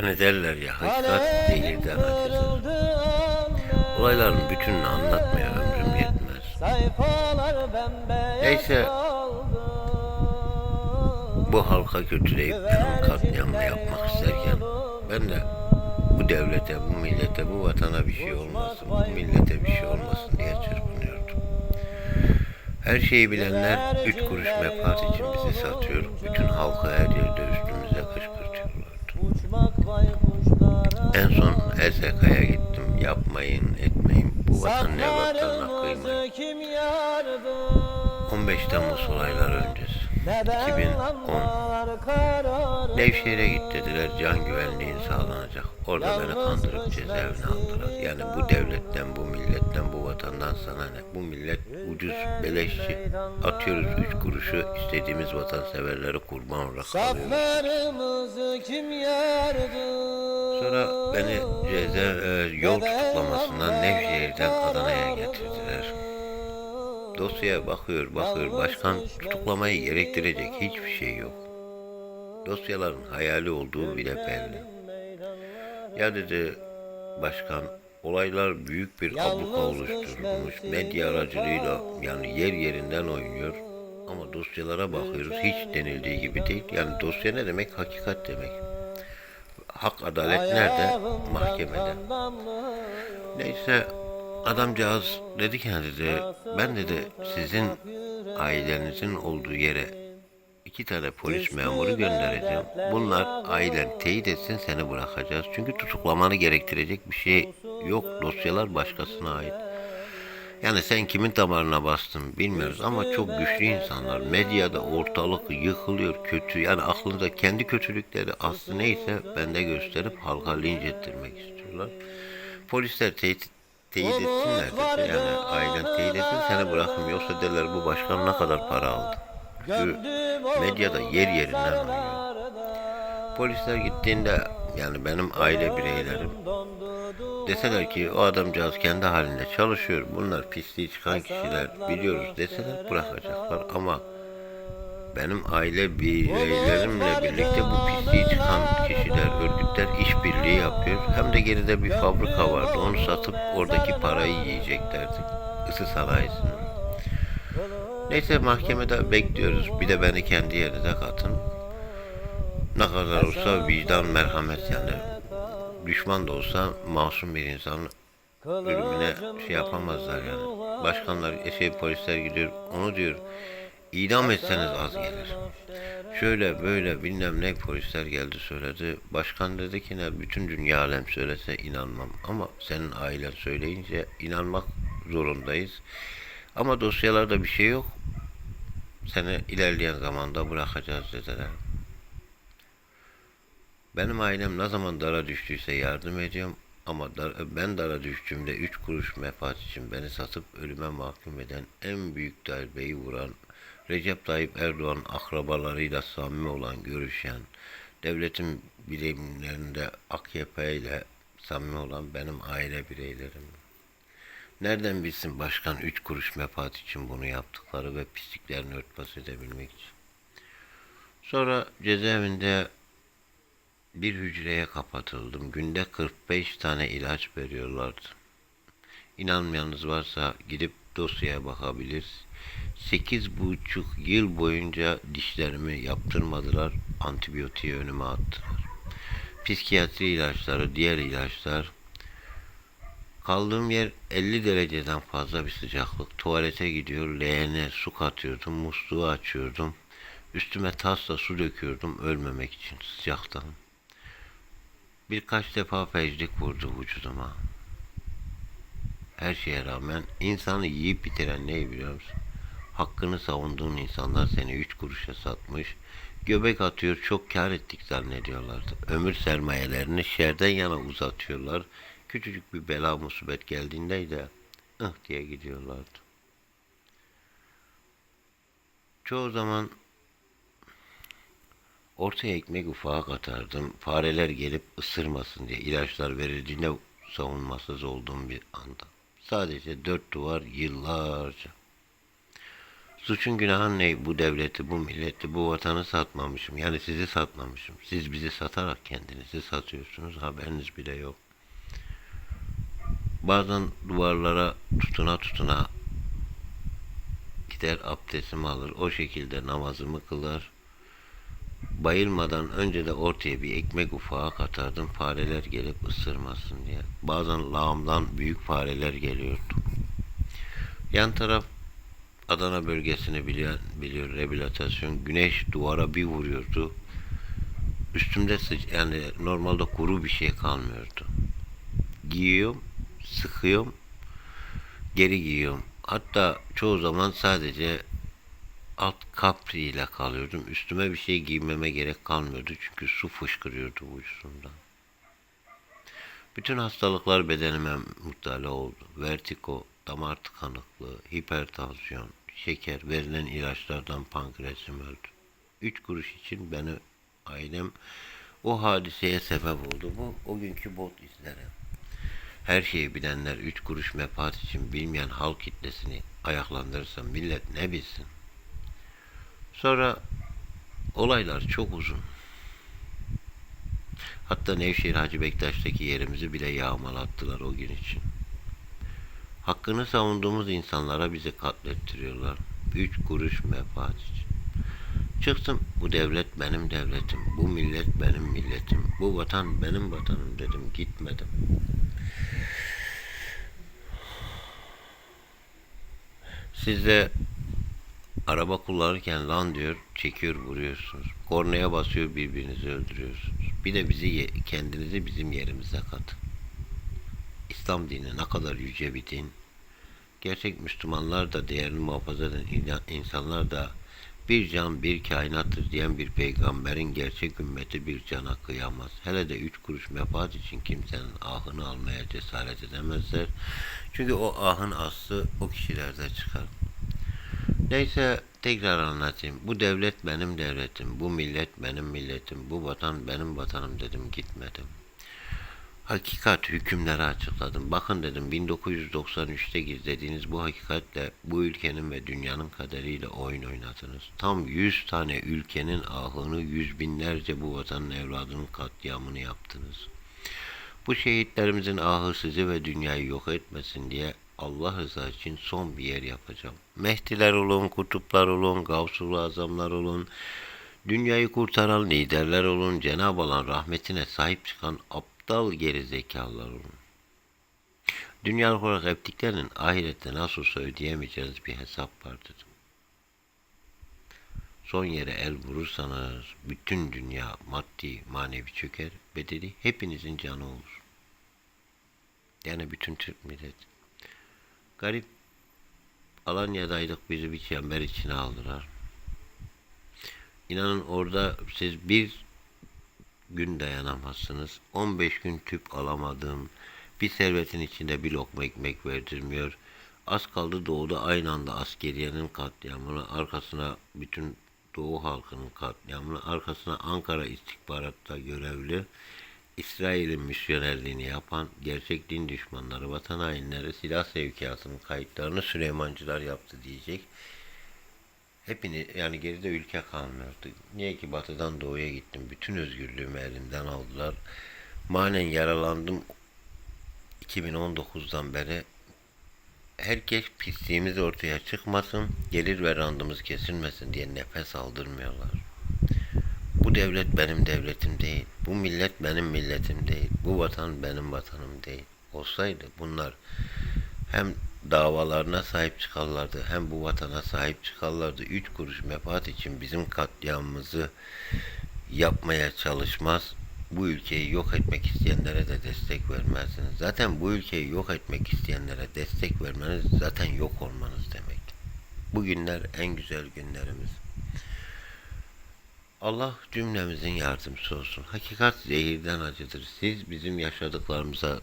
Hani derler ya hakikat değilden acıdır. Olayların bütününü anlatmaya ömrüm yetmez. Neyse bu halka kötüleyip Kırım katliamını yapmak isterken ben de bu devlete, bu millete, bu vatana bir şey olmasın, bu millete bir şey olmasın diye çırpınıyordum. Her şeyi bilenler üç kuruş menfaat için bizi satıyor. Bütün halkı her yerde üstümüze En son SK'ya gittim. Yapmayın, etmeyin. Bu vatanın evlatlarına kıymayın. 15 Temmuz olaylar öncesi. 2010. Nevşehir'e git dediler. Can güvenliğin sağlanacak. Orada beni kandırıp cezaevine aldılar. Yani bu devletten, bu milletten, bu vatandan sana ne? Bu millet ucuz, beleşçi. Atıyoruz üç kuruşu istediğimiz vatanseverleri kurban olarak alıyoruz. Saflarımızı kim yardı? Sonra beni ceza, e, yol tutuklamasından Nevşehir'den Adana'ya getirdiler. Dosyaya bakıyor bakıyor başkan tutuklamayı gerektirecek hiçbir şey yok. Dosyaların hayali olduğu bile belli. Ya dedi başkan olaylar büyük bir abluka oluşturmuş. Medya aracılığıyla yani yer yerinden oynuyor. Ama dosyalara bakıyoruz hiç denildiği gibi değil. Yani dosya ne demek? Hakikat demek. Hak adalet nerede? Mahkemede. Neyse adamcağız dedi ki dedi ben dedi sizin ailenizin olduğu yere iki tane polis memuru göndereceğim. Bunlar ailen teyit etsin seni bırakacağız. Çünkü tutuklamanı gerektirecek bir şey yok. Dosyalar başkasına ait. Yani sen kimin damarına bastın bilmiyoruz ama çok güçlü insanlar. Medyada ortalık yıkılıyor kötü. Yani aklında kendi kötülükleri aslı neyse bende gösterip halka linç ettirmek istiyorlar. Polisler teyit, teyit etsinler dedi. Yani ailen teyit etsin seni bırakın. Yoksa derler bu başkan ne kadar para aldı. Çünkü medyada yer yerinden oynuyor. Polisler gittiğinde yani benim aile bireylerim deseler ki o adamcağız kendi halinde çalışıyor. Bunlar pisliği çıkan kişiler biliyoruz deseler bırakacaklar ama benim aile bireylerimle birlikte bu pisliği çıkan kişiler, örgütler işbirliği yapıyor. Hem de geride bir fabrika vardı. Onu satıp oradaki parayı yiyeceklerdi. Isı sanayisini. Neyse mahkemede bekliyoruz. Bir de beni kendi yerine katın. Ne kadar olsa vicdan, merhamet yani. Düşman da olsa masum bir insan ölümüne şey yapamazlar yani. Başkanlar, şey polisler gidiyor. Onu diyor. idam etseniz az gelir. Şöyle böyle bilmem ne polisler geldi söyledi. Başkan dedi ki ne bütün dünya alem söylese inanmam. Ama senin ailen söyleyince inanmak zorundayız. Ama dosyalarda bir şey yok. Seni ilerleyen zamanda bırakacağız dediler. Benim ailem ne zaman dara düştüyse yardım ediyorum. Ama dar- ben dara düştüğümde üç kuruş menfaat için beni satıp ölüme mahkum eden en büyük darbeyi vuran Recep Tayyip Erdoğan akrabalarıyla samimi olan görüşen devletin birimlerinde AKP ile samimi olan benim aile bireylerim. Nereden bilsin başkan üç kuruş menfaat için bunu yaptıkları ve pisliklerini örtbas edebilmek için. Sonra cezaevinde bir hücreye kapatıldım. Günde 45 tane ilaç veriyorlardı. İnanmayanınız varsa gidip dosyaya bakabilir. Sekiz buçuk yıl boyunca dişlerimi yaptırmadılar. Antibiyotiği önüme attılar. Psikiyatri ilaçları, diğer ilaçlar. Kaldığım yer 50 dereceden fazla bir sıcaklık. Tuvalete gidiyor, leğene su katıyordum, musluğu açıyordum. Üstüme tasla su döküyordum ölmemek için sıcaktan. Birkaç defa feclik vurdu vücuduma. Her şeye rağmen insanı yiyip bitiren ne biliyor musun? Hakkını savunduğun insanlar seni üç kuruşa satmış, göbek atıyor çok kar ettik zannediyorlardı. Ömür sermayelerini şerden yana uzatıyorlar. Küçücük bir bela musibet geldiğinde de ıh diye gidiyorlardı. Çoğu zaman Ortaya ekmek ufağa katardım. Fareler gelip ısırmasın diye ilaçlar verildiğinde savunmasız olduğum bir anda. Sadece dört duvar yıllarca. Suçun günahın ne? Bu devleti, bu milleti, bu vatanı satmamışım. Yani sizi satmamışım. Siz bizi satarak kendinizi satıyorsunuz. Haberiniz bile yok. Bazen duvarlara tutuna tutuna gider abdestimi alır. O şekilde namazımı kılar. Bayılmadan önce de ortaya bir ekmek ufağı katardım. Fareler gelip ısırmasın diye. Bazen lağımdan büyük fareler geliyordu. Yan taraf Adana bölgesini bilen, biliyor rehabilitasyon. Güneş duvara bir vuruyordu. Üstümde sıç yani normalde kuru bir şey kalmıyordu. Giyiyorum, sıkıyorum, geri giyiyorum. Hatta çoğu zaman sadece alt kapri ile kalıyordum. Üstüme bir şey giymeme gerek kalmıyordu çünkü su fışkırıyordu vücudumdan. Bütün hastalıklar bedenime muhtala oldu. Vertigo, damar tıkanıklığı, hipertansiyon, şeker, verilen ilaçlardan pankreasim öldü. Üç kuruş için beni ailem o hadiseye sebep oldu. Bu o günkü bot izleri. Her şeyi bilenler üç kuruş menfaat için bilmeyen halk kitlesini ayaklandırırsa millet ne bilsin? Sonra olaylar çok uzun. Hatta Nevşehir Hacı Bektaş'taki yerimizi bile yağmalattılar o gün için. Hakkını savunduğumuz insanlara bizi katlettiriyorlar. Üç kuruş menfaat için. Çıktım bu devlet benim devletim, bu millet benim milletim, bu vatan benim vatanım dedim gitmedim. Siz de araba kullanırken lan diyor çekiyor vuruyorsunuz. Kornaya basıyor birbirinizi öldürüyorsunuz. Bir de bizi kendinizi bizim yerimize katın. İslam dini ne kadar yüce bir din. Gerçek Müslümanlar da değerini muhafaza eden insanlar da bir can bir kainattır diyen bir peygamberin gerçek ümmeti bir cana kıyamaz. Hele de üç kuruş menfaat için kimsenin ahını almaya cesaret edemezler. Çünkü o ahın aslı o kişilerde çıkar. Neyse tekrar anlatayım. Bu devlet benim devletim, bu millet benim milletim, bu vatan benim vatanım dedim gitmedim. Hakikat hükümleri açıkladım. Bakın dedim 1993'te gizlediğiniz bu hakikatle bu ülkenin ve dünyanın kaderiyle oyun oynadınız. Tam 100 tane ülkenin ahını, yüz binlerce bu vatanın evladının katliamını yaptınız. Bu şehitlerimizin ahı sizi ve dünyayı yok etmesin diye Allah rızası için son bir yer yapacağım. Mehdiler olun, kutuplar olun, gavsul azamlar olun, dünyayı kurtaran liderler olun, Cenab-ı Allah'ın rahmetine sahip çıkan aptal geri zekalılar olun. Dünyalık olarak ettiklerinin ahirette nasıl olsa ödeyemeyeceğiniz bir hesap var dedim. Son yere el vurursanız bütün dünya maddi manevi çöker, bedeli hepinizin canı olur. Yani bütün Türk milleti. Garip Alanya'daydık bizi bir çember içine aldılar. İnanın orada siz bir gün dayanamazsınız. 15 gün tüp alamadığım bir servetin içinde bir lokma ekmek verdirmiyor. Az kaldı doğuda aynı anda askeriyenin katliamını arkasına bütün doğu halkının katliamını arkasına Ankara istihbaratta görevli İsrail'in misyonerliğini yapan gerçek din düşmanları, vatan hainleri silah sevkiyatının kayıtlarını Süleymancılar yaptı diyecek. Hepini yani geride ülke kalmıyordu. Niye ki batıdan doğuya gittim. Bütün özgürlüğümü elimden aldılar. Manen yaralandım. 2019'dan beri herkes pisliğimiz ortaya çıkmasın, gelir ve randımız kesilmesin diye nefes aldırmıyorlar. Bu devlet benim devletim değil. Bu millet benim milletim değil. Bu vatan benim vatanım değil. Olsaydı bunlar hem davalarına sahip çıkarlardı hem bu vatana sahip çıkarlardı. Üç kuruş menfaat için bizim katliamımızı yapmaya çalışmaz. Bu ülkeyi yok etmek isteyenlere de destek vermezsiniz. Zaten bu ülkeyi yok etmek isteyenlere destek vermeniz zaten yok olmanız demek. Bu günler en güzel günlerimiz. Allah cümlemizin yardımcısı olsun. Hakikat zehirden acıdır. Siz bizim yaşadıklarımıza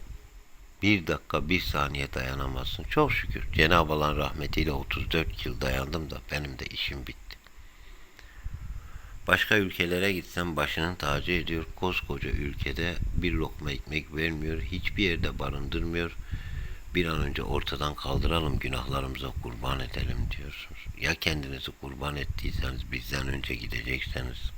bir dakika, bir saniye dayanamazsın. Çok şükür Cenab-ı Allah'ın rahmetiyle 34 yıl dayandım da benim de işim bitti. Başka ülkelere gitsem başının tacı ediyor. Koskoca ülkede bir lokma ekmek vermiyor. Hiçbir yerde barındırmıyor. Bir an önce ortadan kaldıralım günahlarımıza kurban edelim diyorsunuz. Ya kendinizi kurban ettiyseniz bizden önce gidecekseniz